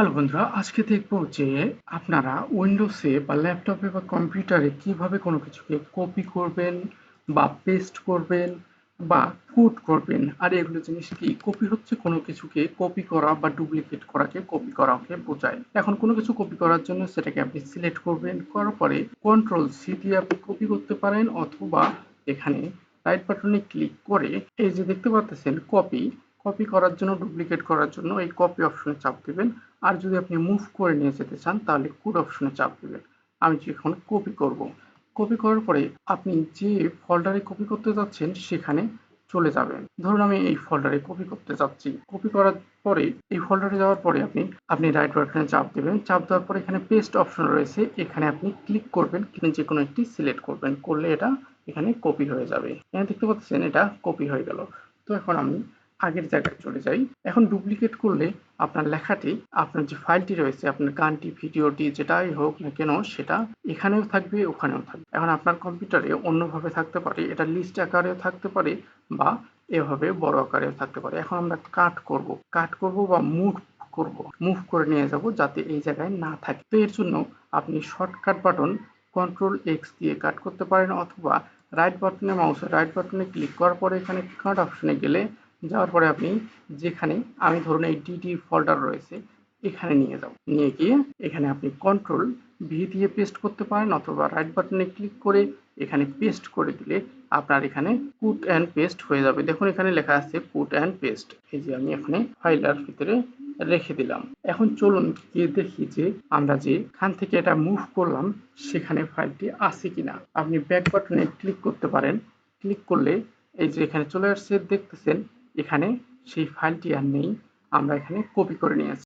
Hello বন্ধুরা, আজকে দেখব যে আপনারা উইন্ডোসে বা ল্যাপটপে বা কম্পিউটারে কীভাবে কোনো কিছুকে কপি করবেন বা পেস্ট করবেন বা কোড করবেন। আর এগুলো জিনিস কি কপি হচ্ছে কোনো কিছুকে কপি করা বা ডুপ্লিকেট করাকে কপি করাকে বোঝায়। এখন কোনো কিছু কপি করার জন্য সেটাকে আপনি সিলেক্ট করবেন, করার পরে কন্ট্রোল সি দিয়ে আপনি কপি করতে পারেন অথবা এখানে রাইট বাটনে ক্লিক করে এই যে দেখতে পাচ্ছেন কপি কপি করার জন্য ডুপ্লিকেট করার জন্য এই কপি অপশনে চাপ দিবেন। আর যদি আপনি মুভ করে নিয়ে যেতে চান, তাহলে কোড অপশনে চাপ দিবেন। আমি এখন কপি করব। কপি করার পরে আপনি যে ফোল্ডারে কপি করতে যাচ্ছেন, সেখানে চলে যাবেন। ধরুন আমি এই ফোল্ডারে কপি করতে যাচ্ছি। কপি করার পরে, এই ফোল্ডারে যাওয়ার পরে আপনি আপনি রাইট বাটনে চাপ দেবেন। চাপ দেওয়ার পরে এখানে পেস্ট অপশন রয়েছে। এখানে আপনি ক্লিক করবেন। কিনে যে কোনো একটি সিলেক্ট করবেন। করলে এটা এখানে কপি হয়ে যাবে। এখানে দেখতে পাচ্ছেন, এটা কপি হয়ে গেল। তো এখন আমি আগের জায়গায় চলে যাই। এখন ডুপ্লিকেট করলে আপনার লেখাটি, আপনার যে ফাইলটি রয়েছে, আপনার গানটি, ভিডিওটি যেটাই হোক না কেন, সেটা এখানেও থাকবে, ওখানেও থাকবে। এখন আপনার কম্পিউটারে অন্যভাবে থাকতে পারে, এটা লিস্ট আকারেও থাকতে পারে বা এভাবে বড় আকারেও থাকতে পারে। এখন আমরা কাট করব। কাট করব বা মুভ করব। মুভ করে নিয়ে যাব যাতে এই জায়গায় না থাকে। তো এর জন্য আপনি শর্টকাট বাটন কন্ট্রোল এক্স দিয়ে কাট করতে পারেন অথবা রাইট বাটনে মাউসের রাইট বাটনে ক্লিক করার পরে এখানে কাট অপশনে গেলে যাওয়ার পরে আপনি যেখানে, আমি ধরুন এই ডিডি ফোল্ডার রয়েছে, এখানে নিয়ে যাব নিয়ে গিয়ে এখানে আপনি কন্ট্রোল ভি দিয়ে পেস্ট করতে পারেন অথবা রাইট বাটনে ক্লিক করে এখানে পেস্ট করে দিলে আপনার এখানে কুট অ্যান্ড পেস্ট হয়ে যাবে। দেখুন এখানে লেখা আছে কুট অ্যান্ড পেস্ট এই যে আমি এখানে ফাইলার ভিতরে রেখে দিলাম। এখন চলুন গিয়ে দেখি যে আমরা যে খান থেকে এটা মুভ করলাম, সেখানে ফাইলটি আছে কিনা। আপনি ব্যাক বাটনে ক্লিক করতে পারেন। ক্লিক করলে এই যে এখানে চলে আসছে, দেখতেছেন এখানে সেই ফাইলটি আর নেই। আমরা এখানে কপি করে নিয়েছি।